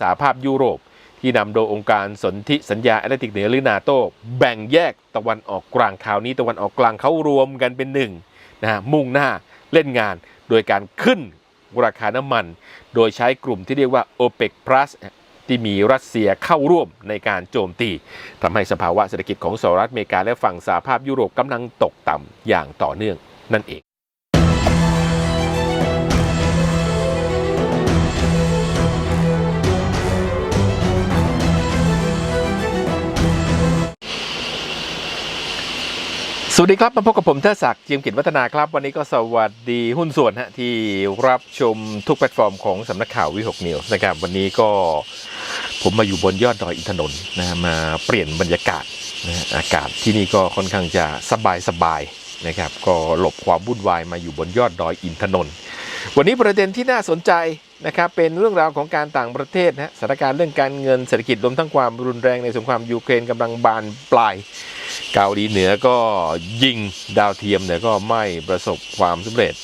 สหภาพยุโรป ที่นำโดยองค์การสนธิสัญญาแอตแลนติกเหนือหรือนาโตแบ่งแยกตะวันออกกลางคราวนี้ตะวันออกกลางเขารวมกันเป็นหนึ่งนะฮะมุ่งหน้าเล่นงานโดยการขึ้นราคาน้ำมัน โดยใช้กลุ่มที่เรียกว่า OPEC Plus ที่มีรัสเซียเข้าร่วมในการโจมตีทำให้สภาวะเศรษฐกิจของสหรัฐอเมริกาและฝั่งสหภาพยุโรปกำลังตกต่ำอย่างต่อเนื่องนั่นเอง สวัสดีครับ มาพบกับผมเทอศักดิ์เจียมกิจวัฒนาครับ วันนี้ก็สวัสดีหุ้นส่วนฮะที่รับชมทุกแพลตฟอร์มของสำนักข่าววิหกนิวส์นะครับวันนี้ก็ผมมาอยู่บนยอดดอยอินทนนท์นะมาเปลี่ยนบรรยากาศนะอากาศที่นี่ก็ค่อนข้างจะสบายสบายๆนะครับก็หลบความวุ่นวายมาอยู่บนยอดดอยอินทนนท์วันนี้ประเด็นที่น่าสนใจ นะครับเป็นเรื่องราวของการต่างประเทศนะสถานการณ์เรื่องการเงินเศรษฐกิจรวมทั้งความรุนแรงในสงครามยูเครนกำลังบานปลายเกาหลีเหนือก็ยิงดาวเทียมเนี่ยก็ไม่ประสบความสำเร็จ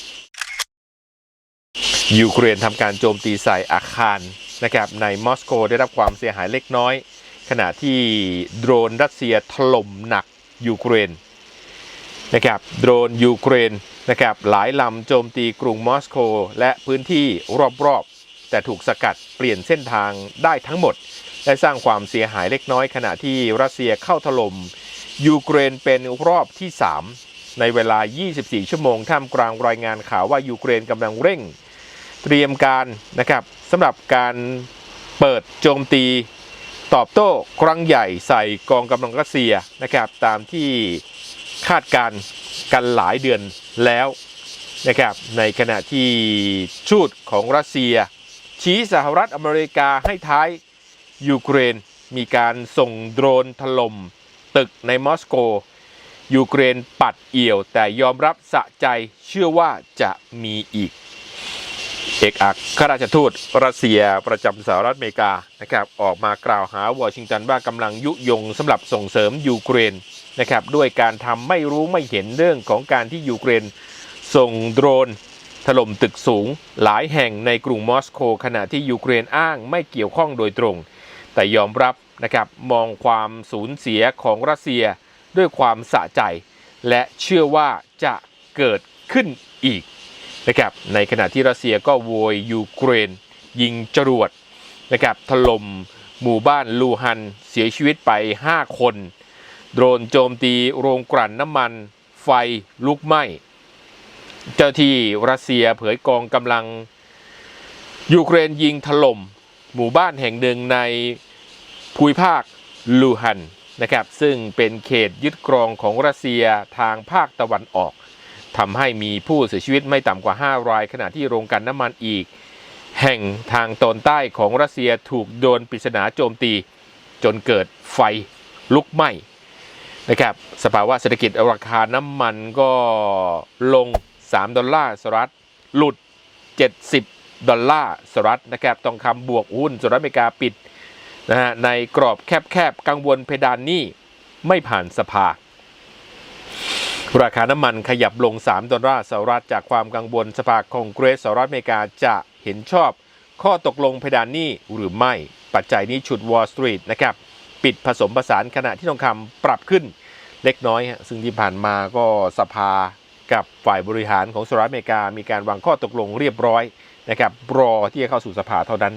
ยูเครนทำการโจมตีใส่อาคารนะครับในมอสโกได้รับความเสียหายเล็กน้อย ขณะที่โดรนรัสเซียถล่มหนักยูเครนนะครับโดรนยูเครนนะครับหลายลำโจมตีกรุงมอสโกและพื้นที่รอบ แต่ถูกสกัดเปลี่ยนเส้นทางได้ทั้งหมด และสร้างความเสียหายเล็กน้อยขณะที่รัสเซียเข้าถล่มยูเครนเป็นรอบที่ 3 ในเวลา 24 ชั่วโมงท่ามกลางรายงานข่าวว่ายูเครนกำลังเร่ง เตรียมการนะครับสำหรับการเปิดโจมตีตอบโต้ครั้งใหญ่ใส่กองกำลังรัสเซียนะครับตามที่คาดการณ์กันหลายเดือนแล้วนะครับในขณะที่ชูดของรัสเซีย ชี้สหรัฐอเมริกาให้ท้ายยูเครน มีการส่งโดรนถล่มตึกในมอสโก ยูเครนปัดเอี่ยว แต่ยอมรับสะใจเชื่อว่าจะมีอีก เอกอัครราชทูตรัสเซียประจำสหรัฐอเมริกานะครับออกมากล่าวหาวอชิงตันว่ากำลังยุยงสำหรับส่งเสริมยูเครนนะครับด้วยการทำไม่รู้ไม่เห็นเรื่องของการที่ยูเครน ส่งโดรน ถล่มตึกสูงหลายแห่งในกรุงมอสโกขณะที่ยูเครนอ้างไม่เกี่ยวข้องโดยตรง แต่ยอมรับนะครับมองความสูญเสียของรัสเซียด้วยความสะใจ และเชื่อว่าจะเกิดขึ้นอีกนะครับในขณะที่รัสเซียก็โวยยูเครน ยิงจรวดนะครับถล่มหมู่บ้านลูฮันเสียชีวิตไป 5 คน โดรนโจมตีโรงกลั่นน้ำมัน ไฟลุกไหม้ เจ้าที่รัสเซียเผยกองกำลัง ยูเครนยิงถล่ม หมู่บ้านแห่งหนึ่งในภูมิภาคลูฮันนะครับ ซึ่งเป็นเขตยึดครองของรัสเซียทางภาคตะวันออกทำให้มีผู้เสียชีวิตไม่ต่ำกว่า 5 ราย ขณะที่โรงกันน้ำมันอีก แห่งทางตอนใต้ของรัสเซียถูกโดนปริศนาโจมตี จนเกิดไฟลุกไหม้นะครับสภาวะเศรษฐกิจราคาน้ำมันก็ลง 3 ดอลลาร์สหรัฐ หลุด 70 ดอลลาร์สหรัฐนะครับ ทองคำบวกหุ้นสหรัฐอเมริกาปิดนะฮะในกรอบแคบๆ กังวลเพดานหนี้ไม่ผ่านสภา ราคาน้ำมันขยับลง 3 ดอลลาร์สหรัฐ จากความกังวลสภาคองเกรสสหรัฐอเมริกาจะเห็นชอบข้อตกลงเพดานหนี้หรือไม่ ปัจจัยนี้ฉุดวอลสตรีทนะครับ ปิดผสมผสานขณะที่ทองคำปรับขึ้นเล็กน้อย ซึ่งที่ผ่านมาก็สภา กับฝ่ายบริหารของสหรัฐอเมริกา มีการวางข้อตกลงเรียบร้อยนะครับรอที่จะเข้าสู่สภาเท่านั้น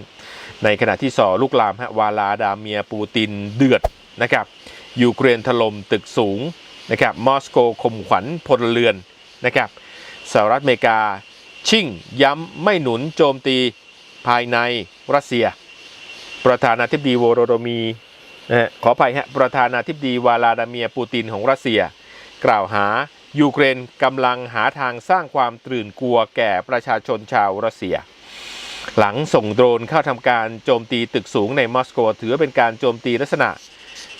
ในขณะที่สอลูกลามฮะวาลาดาเมียปูตินเดือดนะครับยูเครนถล่มตึกสูงนะครับมอสโกข่มขวัญพลเรือนนะครับสหรัฐอเมริกาชิ่งย้ำไม่หนุนโจมตีภายในรัสเซีย ประธานาธิบดีโวโรโดมีขออภัยฮะประธานาธิบดีวาลาดาเมียปูตินของรัสเซีย กล่าวหา ยูเครนกำลังหาทางสร้างความตื่นกลัวแก่ประชาชนชาวรัสเซีย หลังส่งโดรนเข้าทำการโจมตีตึกสูงในมอสโกถือว่าเป็นการโจมตีลักษณะ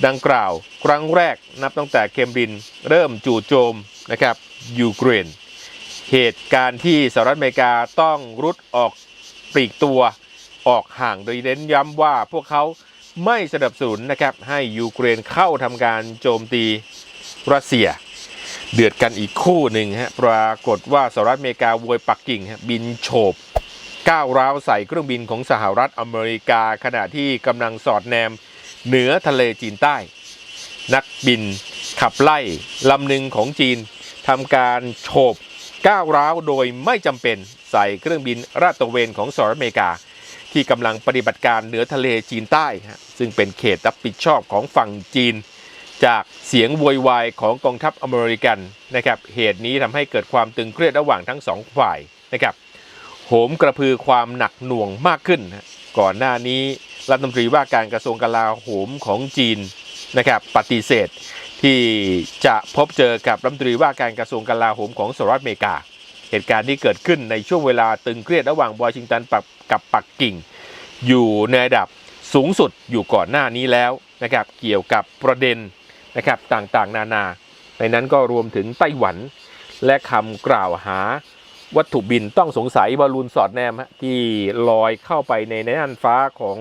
ดังกล่าว ครั้งแรกนับตั้งแต่เคมบรินเริ่มจู่โจมนะครับยูเครน เหตุการณ์ที่สหรัฐอเมริกาต้องรุดออกปลีกตัวออกห่างโดยเน้นย้ำว่าพวกเขาไม่สนับสนุนนะครับให้ยูเครนเข้าทำการโจมตีรัสเซีย เดือดกันอีกคู่หนึ่งฮะปรากฏว่าสหรัฐอเมริกาวยปักกิ่งฮะบินโฉบก้าวร้าวใส่เครื่องบินของสหรัฐอเมริกา ขณะที่กำลังสอดแนมเหนือทะเลจีนใต้ นักบินขับไล่ลำหนึ่งของจีนทำการโฉบก้าวร้าวโดยไม่จำเป็นใส่เครื่องบินราดตระเวนของสหรัฐอเมริกา ที่กำลังปฏิบัติการเหนือทะเลจีนใต้ ซึ่งเป็นเขตรับผิดชอบของฝั่งจีน จากเสียงโวยวายของกองทัพอเมริกันนะครับเหตุนี้ทำให้เกิดความตึงเครียดระหว่างทั้งสองฝ่ายนะครับโหมกระพือความหนักหน่วงมากขึ้น ก่อนหน้านี้รัฐมนตรีว่าการกระทรวงกลาโหมของจีนนะครับปฏิเสธที่จะพบเจอกับรัฐมนตรีว่าการกระทรวงกลาโหมของสหรัฐอเมริกา เหตุการณ์ที่เกิดขึ้นในช่วงเวลาตึงเครียดระหว่างวอชิงตันกับปักกิ่ง อยู่ในระดับสูงสุดอยู่ก่อนหน้านี้แล้วนะครับเกี่ยวกับประเด็น นะครับต่างๆ นานา ในนั้นก็รวมถึงไต้หวัน และคำกล่าวหาวัตถุบินต้องสงสัยบอลลูนสอดแนมที่ลอยเข้าไปในน่านฟ้าของ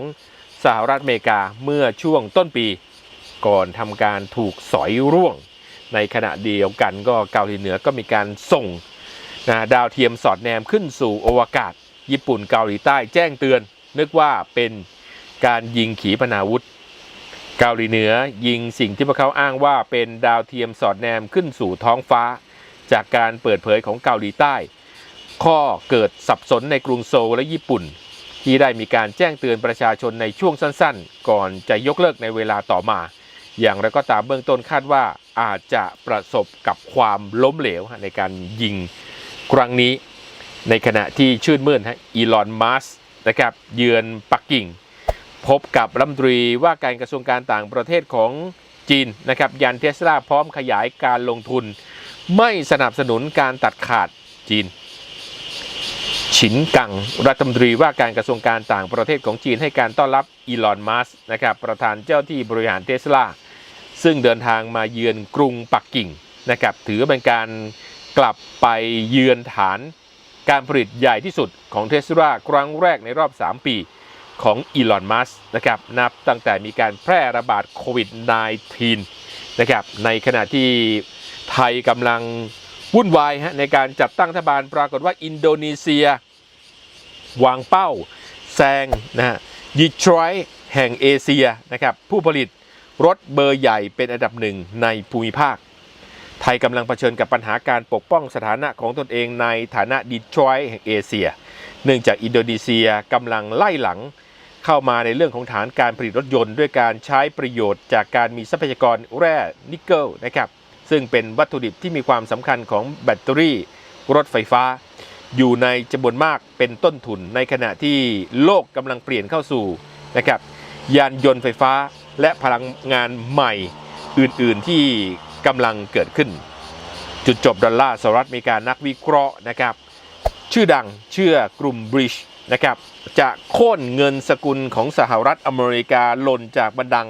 สหรัฐอเมริกาเมื่อช่วงต้นปี ก่อนทำการถูกสอยร่วง ในขณะเดียวกันก็เกาหลีเหนือก็มีการส่งดาวเทียมสอดแนมขึ้นสู่อวกาศ ญี่ปุ่นเกาหลีใต้แจ้งเตือน นึกว่าเป็นการยิงขีปนาวุธ เกาหลีเหนือยิงสิ่งที่พวกเขาอ้างว่าเป็นดาวเทียมสอดแนมขึ้นสู่ท้องฟ้า จากการเปิดเผยของเกาหลีใต้ ข้อเกิดสับสนในกรุงโซลและญี่ปุ่น ที่ได้มีการแจ้งเตือนประชาชนในช่วงสั้นๆ ก่อนจะยกเลิกในเวลาต่อมา อย่างไรก็ตามเบื้องต้นคาดว่าอาจจะประสบกับความล้มเหลวในการยิงครั้งนี้ ในขณะที่ชื่นมื่นฮะอีลอนมัสนะครับเยือนปักกิ่ง พบกับรัฐมนตรีว่าการกระทรวงการต่างประเทศของจีนนะครับยันเทสลาพร้อมขยายการลงทุน ไม่สนับสนุนการตัดขาดจีน ฉินกังรัฐมนตรีว่าการกระทรวงการต่างประเทศของจีนให้การต้อนรับอีลอนมัสนะครับประธานเจ้าที่บริหารเทสลาซึ่งเดินทางมาเยือนกรุงปักกิ่งนะครับถือเป็นการกลับไปเยือนฐานการผลิตใหญ่ที่สุดของเทสลาครั้งแรกในรอบ 3 ปี ของอีลอนมัสนะครับนับตั้งแต่มีการแพร่ระบาดโควิด -19 นะครับในขณะที่ไทยกำลังวุ่นวายฮะในการจัดตั้งรัฐบาลปรากฏว่าอินโดนีเซีย วางเป้าแซงนะฮะดีทรอยต์แห่งเอเชียนะครับผู้ผลิตรถเบอร์ใหญ่เป็นอันดับหนึ่งในภูมิภาค ไทยกำลังเผชิญกับปัญหาการปกป้องสถานะของตนเองในฐานะดีทรอยต์แห่งเอเชีย เนื่องจากอินโดนีเซียกำลังไล่หลัง เข้ามาในเรื่องของฐานการผลิตรถยนต์ ด้วยการใช้ประโยชน์จากการมีทรัพยากรแร่นิกเกิลนะครับซึ่งเป็นวัตถุดิบที่มีความสำคัญของแบตเตอรี่ รถไฟฟ้า อยู่ในจำนวนมากเป็นต้นทุนในขณะที่โลกกำลังเปลี่ยนเข้าสู่นะครับยานยนต์ไฟฟ้าและพลังงานใหม่อื่น ๆ ที่ กำลังเกิดขึ้น จุดจบดอลลาร์สหรัฐมริการนักวิเคราะห์นะครับ ชื่อดังเชื่อกลุ่มบริชนะครับ จะโค่นเงินสกุลของสหรัฐอเมริกาหล่นจากบันดัง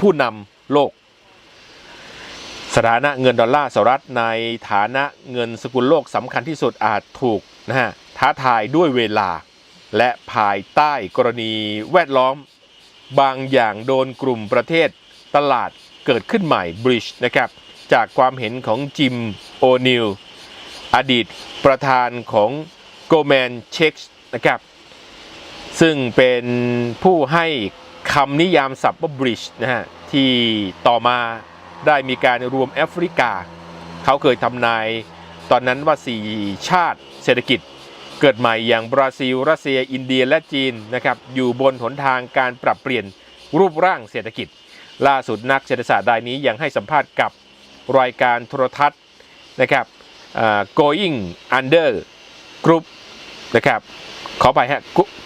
ผู้นำโลก สถานะเงินดอลลาร์สหรัฐในฐานะเงินสกุลโลกสำคัญที่สุดอาจถูกนะฮะท้าทายด้วยเวลา และภายใต้กรณีแวดล้อม บางอย่างโดนกลุ่มประเทศตลาด เกิดขึ้นใหม่บริชนะครับจากความเห็นของจิมโอนิลอดีตประธานของ Goldman Sachs นะครับซึ่งเป็นผู้ให้คำนิยามศัพท์ว่า bridge นะฮะที่ต่อมาได้มีการรวมแอฟริกา เขาเคยทำนายตอนนั้นว่า 4 ชาติเศรษฐกิจเกิดใหม่อย่างบราซิล รัสเซีย อินเดียและจีนนะครับอยู่บนหนทางการปรับเปลี่ยนรูปร่างเศรษฐกิจ ล่าสุดนักเศรษฐศาสตร์รายนี้ยังให้สัมภาษณ์กับรายการโทรทัศน์นะครับ going under group นะครับขอไปฮะ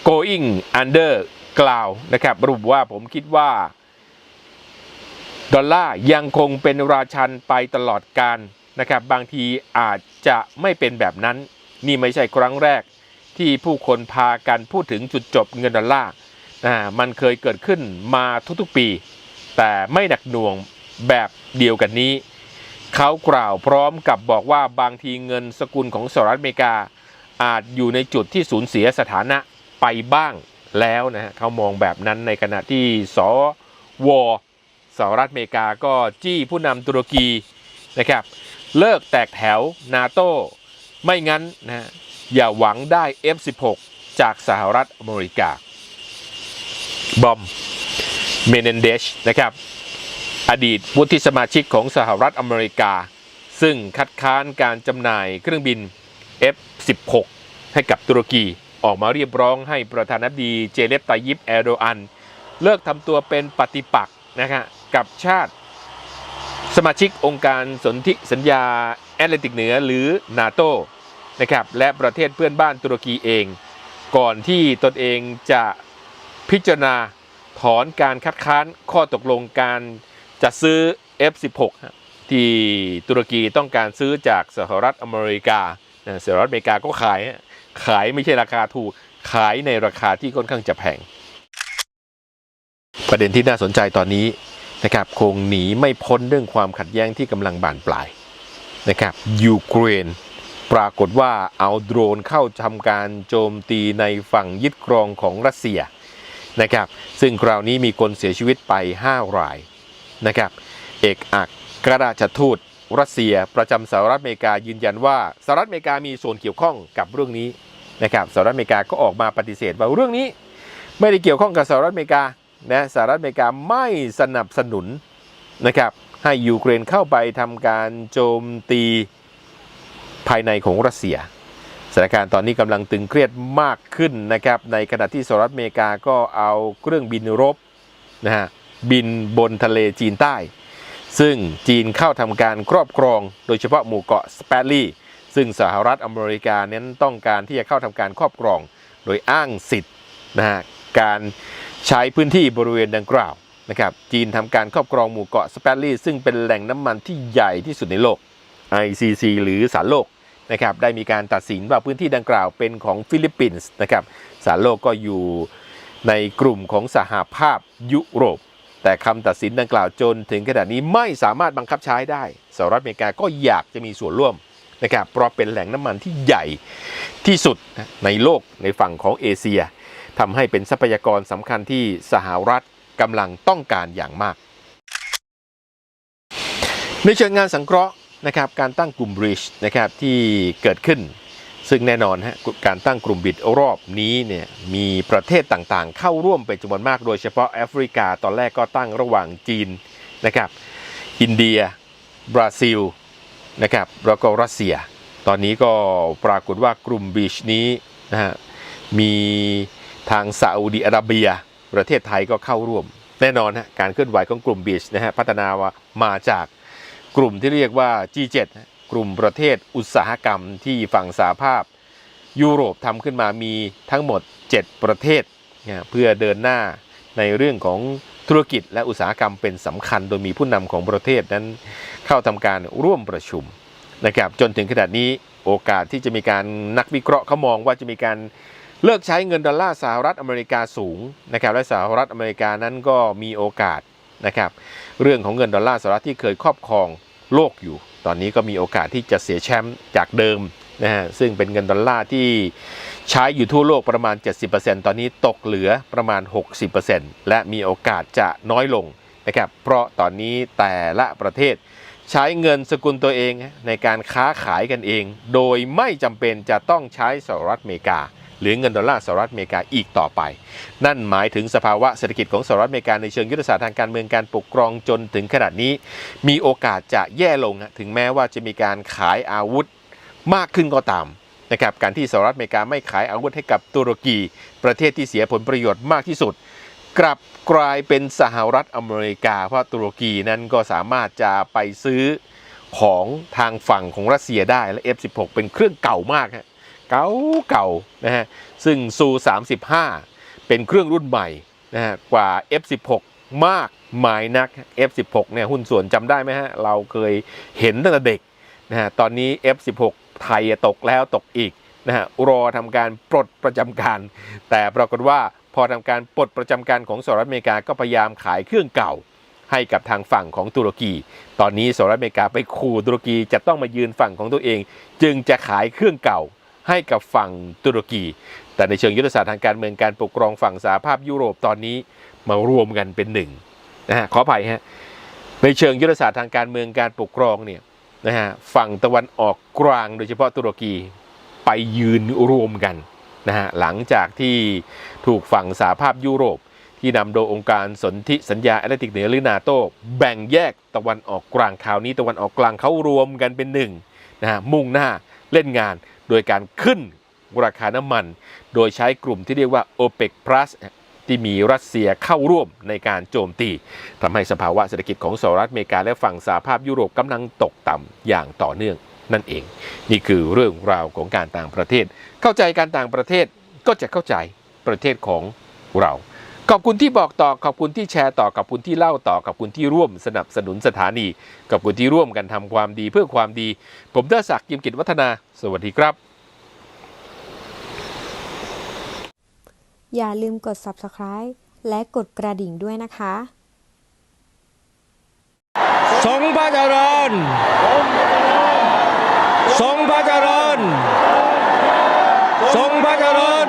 going under กล่าวนะครับระบุว่าผมคิดว่า ดอลลาร์ยังคงเป็นราชันไปตลอดการนะครับ บางทีอาจจะไม่เป็นแบบนั้น นี่ไม่ใช่ครั้งแรกที่ผู้คนพากันพูดถึงจุดจบเงินดอลลาร์นะมันเคยเกิดขึ้นมาทุกๆปี แต่ไม่หนักหน่วงแบบเดียวกันนี้ เขากล่าวพร้อมกับบอกว่าบางทีเงินสกุลของสหรัฐอเมริกา อาจอยู่ในจุดที่สูญเสียสถานะไปบ้างแล้วนะฮะเขามองแบบนั้นในขณะที่สวสหรัฐอเมริกาก็จี้ผู้นำตุรกีนะครับ เลิกแตกแถวนาโต้ไม่งั้นนะฮะอย่าหวังได้ F16 จากสหรัฐอเมริกา บอม เมเนนเดชนะครับ อดีตวุฒิสมาชิกของสหรัฐอเมริกา ซึ่งคัดค้านการจำหน่ายเครื่องบิน F-16 ให้กับตุรกีออกมาเรียบร้องให้ประธานาธิบดีเจเลปตายิปแอโดอัน เลิกทำตัวเป็นปฏิปักษ์นะครับกับชาติสมาชิกองค์การสนธิสัญญาแอตแลนติกเหนือหรือนาโตนะครับและประเทศเพื่อนบ้านตุรกีเอง ก่อนที่ตนเองจะพิจารณา ถอนการคัดค้านข้อตกลงการจะซื้อ F16 ที่ตุรกีต้องการซื้อจากสหรัฐอเมริกาสหรัฐอเมริกาก็ขาย ขายไม่ใช่ราคาถูก ขายในราคาที่ค่อนข้างจะแพง ประเด็นที่น่าสนใจตอนนี้นะครับคงหนีไม่พ้นเรื่องความขัดแย้งที่กำลังบานปลายนะครับยูเครนปรากฏว่าเอาโดรนเข้าทำการโจมตีในฝั่งยึดครองของรัสเซีย นะครับ ซึ่งคราวนี้มีคนเสียชีวิตไป 5 รายนะครับ เอกอัครราชทูตรัสเซียประจำสหรัฐอเมริกายืนยันว่าสหรัฐอเมริกามีส่วนเกี่ยวข้องกับเรื่องนี้นะครับสหรัฐอเมริกาก็ออกมาปฏิเสธว่าเรื่องนี้ ไม่ได้เกี่ยวข้องกับสหรัฐอเมริกานะสหรัฐอเมริกาไม่สนับสนุนนะครับให้ยูเครนเข้าไปทำการโจมตีภายในของรัสเซีย สถานการณ์ตอนนี้กำลังตึงเครียดมากขึ้นนะครับในขณะที่สหรัฐอเมริกาก็เอาเครื่องบินรบนะฮะบินบนทะเลจีนใต้ ซึ่งจีนเข้าทำการครอบครอง โดยเฉพาะหมู่เกาะสเปรลี่ซึ่งสหรัฐอเมริกาเน้นต้องการที่จะเข้าทำการครอบครอง โดยอ้างสิทธิ์นะฮะการใช้พื้นที่บริเวณดังกล่าวนะครับจีนทำการครอบครองหมู่เกาะสเปรลี่ซึ่งเป็นแหล่งน้ำมันที่ใหญ่ที่สุดในโลก ICC หรือศาลโลก นะครับได้มีการตัดสินว่าพื้นที่ดังกล่าวเป็นของฟิลิปปินส์นะครับศาลโลกก็อยู่ในกลุ่มของสหภาพยุโรป แต่คำตัดสินดังกล่าวจนถึงขณะนี้ไม่สามารถบังคับใช้ได้สหรัฐอเมริกาก็อยากจะมีส่วนร่วมนะครับเพราะเป็นแหล่งน้ำมันที่ใหญ่ที่สุดในโลกในฝั่งของเอเชียทำให้เป็นทรัพยากรสำคัญที่สหรัฐกำลังต้องการอย่างมาก ในเชิงงานสังเคราะห์ นะครับการตั้งกลุ่มบริดจ์นะครับที่เกิดขึ้น ซึ่งแน่นอนฮะการตั้งกลุ่มบิดรอบนี้เนี่ยมีประเทศต่างๆ เข้าร่วมเป็นจำนวนมากโดยเฉพาะแอฟริกาตอนแรกก็ตั้งระหว่างจีนนะครับอินเดีย บราซิลนะครับแล้วก็รัสเซีย ตอนนี้ก็ปรากฏว่ากลุ่มบีชนี้นะฮะมีทางซาอุดิอาระเบีย ประเทศไทยก็เข้าร่วม แน่นอนฮะการเคลื่อนไหวของกลุ่มบีชนะฮะพัฒนาว่ามาจาก กลุ่มที่เรียกว่า G7 กลุ่มประเทศอุตสาหกรรมที่ฝั่งสหภาพ ยุโรปทำขึ้นมามีทั้งหมด 7 ประเทศนะเพื่อเดินหน้าในเรื่องของธุรกิจและอุตสาหกรรมเป็นสำคัญโดยมีผู้นำของประเทศนั้นเข้าทำการร่วมประชุมนะครับจนถึงขนาดนี้โอกาสที่จะมีการนักวิเคราะห์เขามองว่าจะมีการเลิกใช้เงินดอลลาร์สหรัฐอเมริกาสูงนะครับและสหรัฐอเมริกานั้นก็มีโอกาสนะครับเรื่องของเงินดอลลาร์สหรัฐที่เคยครอบครอง โลกอยู่ ตอนนี้ก็มีโอกาสที่จะเสียแชมป์จากเดิมนะฮะซึ่งเป็นเงินดอลลาร์ที่ใช้อยู่ทั่วโลกประมาณ 70%ตอนนี้ตกเหลือประมาณ 60%และมีโอกาสจะน้อยลงนะครับเพราะตอนนี้แต่ละประเทศใช้เงินสกุลตัวเองในการค้าขายกันเอง โดยไม่จำเป็นจะต้องใช้สหรัฐอเมริกา หรือเงินดอลลาร์สหรัฐอเมริกาอีกต่อไป นั่นหมายถึงสภาวะเศรษฐกิจของสหรัฐอเมริกาในเชิงยุทธศาสตร์ทางการเมืองการปกครองจนถึงขนาดนี้ มีโอกาสจะแย่ลงถึงแม้ว่าจะมีการขายอาวุธมากขึ้นก็ตามนะครับการที่สหรัฐอเมริกาไม่ขายอาวุธให้กับตุรกี ประเทศที่เสียผลประโยชน์มากที่สุด กลับกลายเป็นสหรัฐอเมริกา เพราะตุรกีนั้นก็สามารถจะไปซื้อของทางฝั่งของรัสเซียได้และ F16 เป็นเครื่องเก่ามากฮะ เก่าเก่านะฮะซึ่งซู35 เป็นเครื่องรุ่นใหม่นะฮะกว่า F16 มากหมายนัก F16 เนี่ยหุ้นส่วนจำได้ไหมฮะ เราเคยเห็นตั้งแต่เด็กนะฮะตอนนี้ F16 ไทยตกแล้วตกอีกนะฮะรอทำการปลดประจำการ แต่ปรากฏว่าพอทำการปลดประจำการของสหรัฐอเมริกาก็พยายามขายเครื่องเก่าให้กับทางฝั่งของตุรกี ตอนนี้สหรัฐอเมริกาไปขู่ตุรกีจะต้องมายืนฝั่งของตัวเอง จึงจะขายเครื่องเก่า ให้กับฝั่งตุรกี แต่ในเชิงยุทธศาสตร์ทางการเมืองการปกครองฝั่งสหภาพยุโรปตอนนี้มารวมกันเป็นหนึ่งนะฮะขออภัยฮะในเชิงยุทธศาสตร์ทางการเมืองการปกครองเนี่ยนะฮะฝั่งตะวันออกกลางโดยเฉพาะตุรกีไปยืนรวมกันนะฮะหลังจากที่ถูกฝั่งสหภาพยุโรป ที่นำโดยองค์การสนธิสัญญาแอตแลนติกเหนือหรือนาโตแบ่งแยกตะวันออกกลางคราวนี้ตะวันออกกลางเขารวมกันเป็นหนึ่งนะฮะมุ่งหน้าเล่นงาน โดยการขึ้นราคาน้ำมัน โดยใช้กลุ่มที่เรียกว่า OPEC Plus ที่มีรัสเซียเข้าร่วมในการโจมตีทำให้สภาวะเศรษฐกิจของสหรัฐอเมริกาและฝั่งสหภาพยุโรปกำลังตกต่ำอย่างต่อเนื่องนั่นเอง นี่คือเรื่องราวของการต่างประเทศ เข้าใจการต่างประเทศก็จะเข้าใจประเทศของเรา ขอบคุณที่บอกต่อขอบคุณที่แชร์ต่อขอบคุณที่เล่าต่อขอบคุณที่ร่วมสนับสนุนสถานีขอบคุณที่ร่วมกันทำความดีเพื่อความดี ผมเดชศักดิ์ยิมกิจวัฒนา สวัสดีครับ อย่าลืมกด subscribe และกดกระดิ่งด้วยนะคะทรงพระเจริญทรงพระเจริญทรงพระเจริญ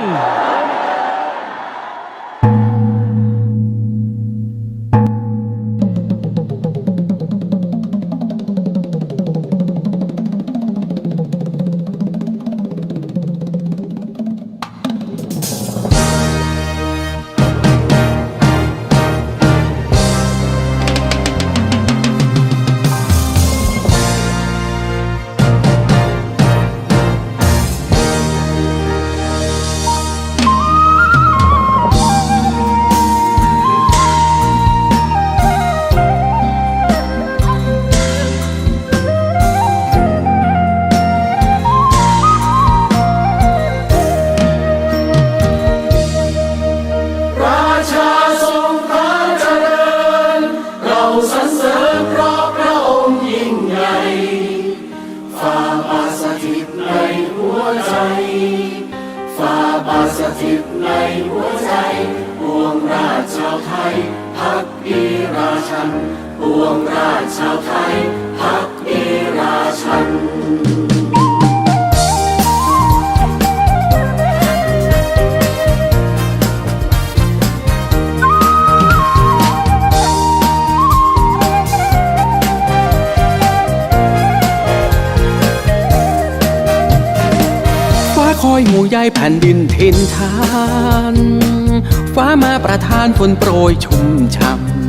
ชันปวงราชชาวไทยพักดีราชันฟ้าคอยห่วงใยแผ่นดินทินทาน ฟ้ามาประทานฝนโปรยชุ่มช่ำ